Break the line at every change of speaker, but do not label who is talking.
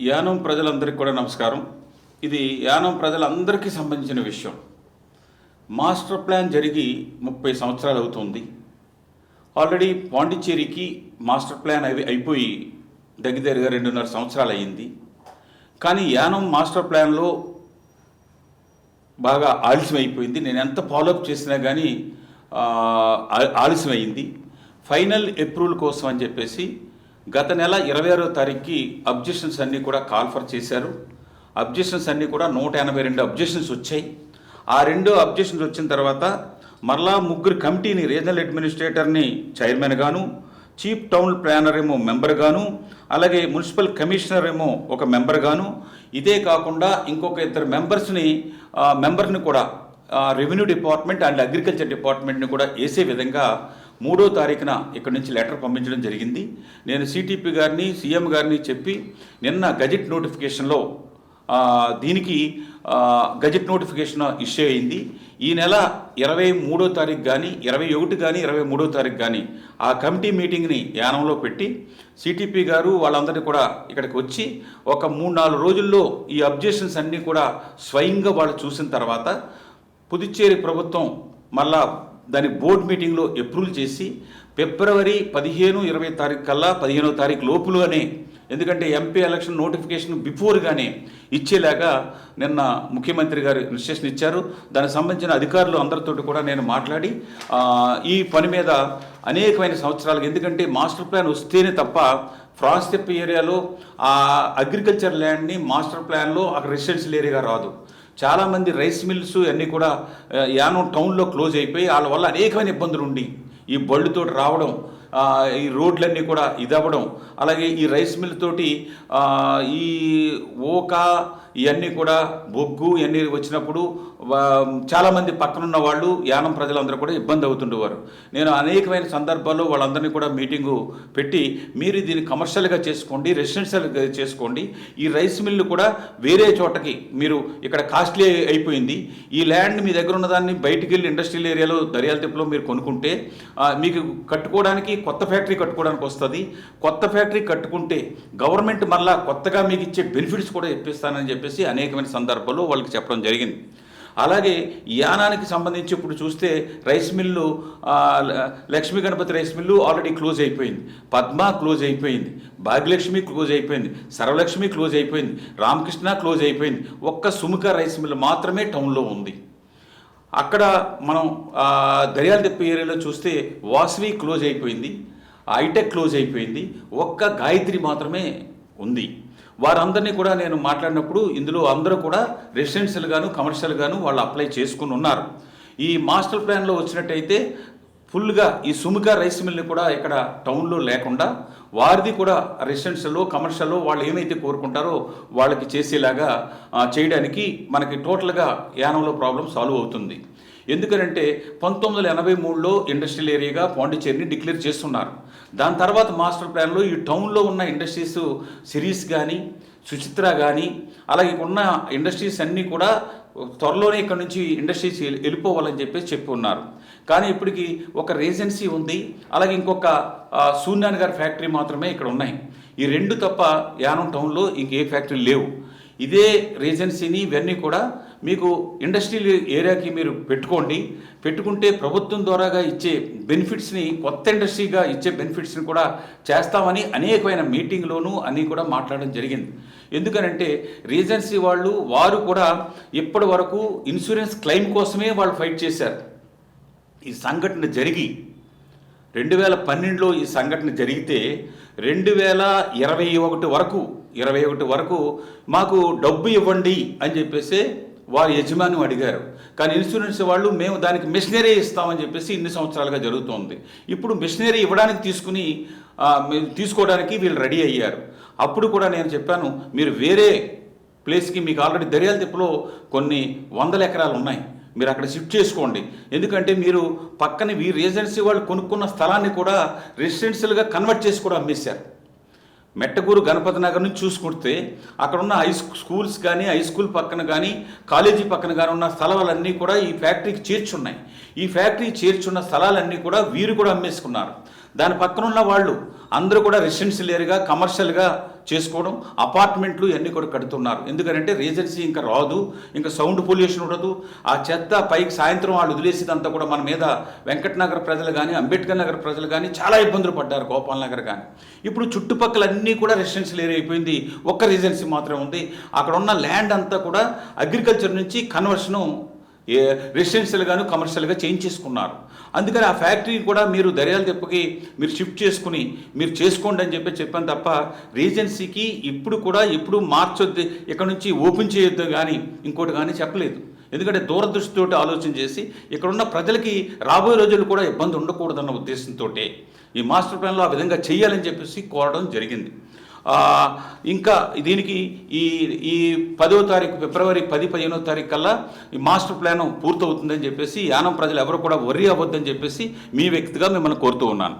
యానం ప్రజలందరికీ కూడా నమస్కారం. ఇది యానం ప్రజలందరికీ సంబంధించిన విషయం. మాస్టర్ ప్లాన్ జరిగి ముప్పై సంవత్సరాలు అవుతుంది. ఆల్రెడీ పాండిచ్చేరికి మాస్టర్ ప్లాన్ అవి అయిపోయి దగ్గర దగ్గరగా రెండున్నర సంవత్సరాలు అయ్యింది. కానీ యానం మాస్టర్ ప్లాన్లో బాగా ఆలస్యం అయిపోయింది నేను ఎంత ఫాలోఅప్ చేసినా కానీ ఆలస్యం అయింది ఫైనల్ అప్రూవల్ కోసం అని చెప్పేసి గత నెల ఇరవై ఆరో తారీఖుకి అబ్జెక్షన్స్ అన్నీ కూడా కాల్ఫర్ చేశారు. అబ్జెక్షన్స్ అన్నీ కూడా నూట ఎనభై రెండు అబ్జెక్షన్స్ వచ్చాయి. ఆ రెండు అబ్జెక్షన్స్ వచ్చిన తర్వాత మరలా ముగ్గురు కమిటీని రీజనల్ అడ్మినిస్ట్రేటర్ని చైర్మన్ గాను చీఫ్ టౌన్ ప్లానర్ ఏమో మెంబర్ గాను అలాగే మున్సిపల్ కమిషనర్ ఏమో ఒక మెంబర్ గాను ఇదే కాకుండా ఇంకొక ఇద్దరు మెంబర్స్ని మెంబర్ని కూడా రెవెన్యూ డిపార్ట్మెంట్ అండ్ అగ్రికల్చర్ డిపార్ట్మెంట్ని కూడా వేసే విధంగా మూడో తారీఖున ఇక్కడి నుంచి లెటర్ పంపించడం జరిగింది. నేను సిటిపి గారిని సీఎం గారిని చెప్పి నిన్న గజెట్ నోటిఫికేషన్లో దీనికి గజెట్ నోటిఫికేషన్ ఇష్యూ అయింది. ఈ నెల ఇరవై మూడో తారీఖు కానీ ఇరవై ఒకటి కానీ ఇరవై మూడో తారీఖు కానీ ఆ కమిటీ మీటింగ్ని యానంలో పెట్టి సిటిపి గారు వాళ్ళందరినీ కూడా ఇక్కడికి వచ్చి ఒక మూడు నాలుగు రోజుల్లో ఈ అబ్జెక్షన్స్ అన్నీ కూడా స్వయంగా వాళ్ళు చూసిన తర్వాత పుదుచ్చేరి ప్రభుత్వం మళ్ళా దాని బోర్డు మీటింగ్లో అప్రూవల్ చేసి ఫిబ్రవరి పదిహేను ఇరవై తారీఖు కల్లా పదిహేనో తారీఖు లోపులుగానే ఎందుకంటే ఎంపీ ఎలక్షన్ నోటిఫికేషన్ బిఫోర్గానే ఇచ్చేలాగా నిన్న ముఖ్యమంత్రి గారు ఇన్స్ట్రక్షన్ ఇచ్చారు. దానికి సంబంధించిన అధికారులు అందరితోటి కూడా నేను మాట్లాడి ఈ పని మీద అనేకమైన సంవత్సరాలు ఎందుకంటే మాస్టర్ ప్లాన్ వస్తేనే తప్ప ఫ్రాన్స్టెప్ ఏరియాలో ఆ అగ్రికల్చర్ ల్యాండ్ని మాస్టర్ ప్లాన్లో అక్కడ రెసిడెన్షియల్ ఏరియాగా రాదు. చాలామంది రైస్ మిల్స్ అన్నీ కూడా యానో యానం టౌన్లో క్లోజ్ అయిపోయి వాళ్ళ వల్ల అనేకమైన ఇబ్బందులు ఉండి ఈ బళ్ళుతో రావడం ఈ రోడ్లన్నీ కూడా ఇదవ్వడం. అలాగే ఈ రైస్ మిల్ తోటి ఈ ఓక ఇవన్నీ కూడా బొగ్గు ఇవన్నీ వచ్చినప్పుడు చాలామంది పక్కనున్న వాళ్ళు యానం ప్రజలందరూ కూడా ఇబ్బంది అవుతుండేవారు. నేను అనేకమైన సందర్భాల్లో వాళ్ళందరినీ కూడా మీటింగు పెట్టి మీరు దీన్ని కమర్షియల్గా చేసుకోండి రెసిడెన్షియల్గా చేసుకోండి. ఈ రైస్ మిల్లు కూడా వేరే చోటకి మీరు ఇక్కడ కాస్ట్లీ అయిపోయింది. ఈ ల్యాండ్ మీ దగ్గర ఉన్నదాన్ని బయటికి వెళ్ళి ఇండస్ట్రియల్ ఏరియాలో దర్యాలతిప్పులో మీరు కొనుక్కుంటే మీకు కట్టుకోవడానికి కొత్త ఫ్యాక్టరీ కట్టుకోవడానికి వస్తుంది. కొత్త ఫ్యాక్టరీ కట్టుకుంటే గవర్నమెంట్ మళ్ళా కొత్తగా మీకు ఇచ్చే బెనిఫిట్స్ కూడా ఇప్పిస్తానని చెప్పేసి అనేకమైన సందర్భాల్లో వాళ్ళకి చెప్పడం జరిగింది. అలాగే యానానికి సంబంధించి ఇప్పుడు చూస్తే rice mill Lakshmi Ganapathi rice mill already close అయిపోయింది. పద్మ క్లోజ్ అయిపోయింది. భాగ్యలక్ష్మి క్లోజ్ అయిపోయింది. సర్వలక్ష్మి క్లోజ్ అయిపోయింది. రామకృష్ణ క్లోజ్ అయిపోయింది. ఒక్క సుముఖ రైస్ మిల్ మాత్రమే టౌన్లో ఉంది. అక్కడ మనం ఆ, దర్యాల ఏరియాలో చూస్తే వాసవి క్లోజ్ అయిపోయింది ఐటెక్ క్లోజ్ అయిపోయింది ఒక్క గాయత్రి మాత్రమే ఉంది. వారందరినీ కూడా నేను మాట్లాడినప్పుడు ఇందులో అందరూ కూడా రెసిడెన్షియల్ గాను కమర్షియల్ గాను వాళ్ళు అప్లై చేసుకుని ఉన్నారు. ఈ మాస్టర్ ప్లాన్లో వచ్చినట్టయితే ఫుల్గా ఈ సుముఖ రైస్ మిల్ని కూడా ఇక్కడ టౌన్లో లేకుండా వారిది కూడా రెసిడెన్షియల్లో కమర్షియల్లో వాళ్ళు ఏమైతే కోరుకుంటారో వాళ్ళకి చేసేలాగా చేయడానికి మనకి టోటల్గా యానంలో ప్రాబ్లం సాల్వ్ అవుతుంది. ఎందుకనంటే పంతొమ్మిది వందల ఎనభై మూడులో ఇండస్ట్రియల్ ఏరియాగా పాండిచ్చేరిని డిక్లేర్ చేస్తున్నారు. దాని తర్వాత మాస్టర్ ప్లాన్లో ఈ టౌన్లో ఉన్న ఇండస్ట్రీస్ సిరీస్ కానీ సుచిత్ర కానీ అలాగే ఉన్న ఇండస్ట్రీస్ అన్నీ కూడా త్వరలోనే ఇక్కడ నుంచి ఇండస్ట్రీస్ వెళ్ళిపోవాలని చెప్పేసి చెప్పి ఉన్నారు. కానీ ఇప్పటికి ఒక రేజెన్సీ ఉంది. అలాగే ఇంకొక ఆ, సూర్యనారాయణ గారి ఫ్యాక్టరీ మాత్రమే ఇక్కడ ఉన్నాయి. ఈ రెండు తప్ప యానం టౌన్లో ఇంకే ఫ్యాక్టరీ లేవు. ఇదే రీజెన్సీని ఇవన్నీ కూడా మీకు ఇండస్ట్రియల్ ఏరియాకి మీరు పెట్టుకోండి. పెట్టుకుంటే ప్రభుత్వం ద్వారాగా ఇచ్చే బెనిఫిట్స్ని కొత్త ఇండస్ట్రీగా ఇచ్చే బెనిఫిట్స్ని కూడా చేస్తామని అనేకమైన మీటింగ్లోనూ అన్నీ కూడా మాట్లాడడం జరిగింది. ఎందుకనంటే రీజెన్సీ వాళ్ళు వారు కూడా ఇప్పటి వరకు ఇన్సూరెన్స్ క్లెయిమ్ కోసమే వాళ్ళు ఫైట్ చేశారు. ఈ సంఘటన జరిగి రెండు వేల పన్నెండులో ఈ సంఘటన జరిగితే రెండు వేల ఇరవై ఒకటి వరకు ఇరవై ఒకటి వరకు మాకు డబ్బు ఇవ్వండి అని చెప్పేసి వారి యజమాని అడిగారు. కానీ ఇన్సూరెన్స్ వాళ్ళు మేము దానికి మిషనరీ ఇస్తామని చెప్పేసి ఇన్ని సంవత్సరాలుగా జరుగుతోంది. ఇప్పుడు మిషనరీ ఇవ్వడానికి తీసుకుని మేము తీసుకోవడానికి వీళ్ళు రెడీ అయ్యారు. అప్పుడు కూడా నేను చెప్పాను మీరు వేరే ప్లేస్కి మీకు ఆల్రెడీ దర్యాల తిప్పలో కొన్ని వందల ఎకరాలు ఉన్నాయి. మీరు అక్కడ షిఫ్ట్ చేసుకోండి. ఎందుకంటే మీరు పక్కన మీ రేజెన్సీ వాళ్ళు కొనుక్కున్న స్థలాన్ని కూడా రెసిడెన్షియల్గా కన్వర్ట్ చేసి కూడా అమ్మేశారు. మెట్టగూరు గణపతి నగర్ నుంచి చూసుకుంటే అక్కడ ఉన్న హై స్కూల్స్ కానీ హై స్కూల్ పక్కన కానీ కాలేజీ పక్కన కానీ ఉన్న స్థలాలన్నీ కూడా ఈ ఫ్యాక్టరీకి చేర్చున్నాయి. ఈ ఫ్యాక్టరీ చేర్చున్న స్థలాలన్నీ కూడా వీరు కూడా అమ్మేసుకున్నారు. దాని పక్కన ఉన్న వాళ్ళు అందరూ కూడా రెసిడెన్షియల్గా కమర్షియల్గా చేసుకోవడం అపార్ట్మెంట్లు ఇవన్నీ కూడా కడుతున్నారు. ఎందుకంటే రీజెన్సీ ఇంకా రాదు ఇంకా సౌండ్ పొల్యూషన్ ఉండదు. ఆ చెత్త పైకి సాయంత్రం వాళ్ళు వదిలేసేదంతా కూడా మన మీద వెంకట నగర్ ప్రజలు కానీ అంబేద్కర్ నగర్ ప్రజలు కానీ చాలా ఇబ్బందులు పడ్డారు గోపాల్ నగర్ కానీ ఇప్పుడు చుట్టుపక్కల అన్నీ కూడా రెసిడెన్షియల్ ఏరియా అయిపోయింది. ఒక్క రీజెన్సీ మాత్రమే ఉంది. అక్కడ ఉన్న ల్యాండ్ అంతా కూడా అగ్రికల్చర్ నుంచి కన్వర్షను ఏ రెసిడెన్షియల్గాను కమర్షియల్గా చేంజ్ చేసుకున్నారు. అందుకని ఆ ఫ్యాక్టరీని కూడా మీరు దర్యాలు తెప్పకి మీరు షిఫ్ట్ చేసుకుని మీరు చేసుకోండి అని చెప్పి చెప్పాను తప్ప రీజెన్సీకి ఇప్పుడు కూడా ఎప్పుడు మార్చొద్దు ఇక్కడ నుంచి ఓపెన్ చేయొద్దు కానీ ఇంకోటి కానీ చెప్పలేదు. ఎందుకంటే దూరదృష్టితోటి ఆలోచన చేసి ఇక్కడున్న ప్రజలకి రాబోయే రోజులు కూడా ఇబ్బంది ఉండకూడదన్న ఉద్దేశంతో ఈ మాస్టర్ ప్లాన్లో ఆ విధంగా చేయాలని చెప్పేసి కోరడం జరిగింది. ఇంకా దీనికి ఈ ఈ పదో తారీఖు ఫిబ్రవరి పది పదిహేనో తారీఖు కల్లా ఈ మాస్టర్ ప్లాన్ పూర్తవుతుందని చెప్పేసి యానం ప్రజలు ఎవరు కూడా వర్రీ అవ్వద్దని చెప్పేసి మీ వ్యక్తిగా మిమ్మల్ని కోరుతూ ఉన్నాను.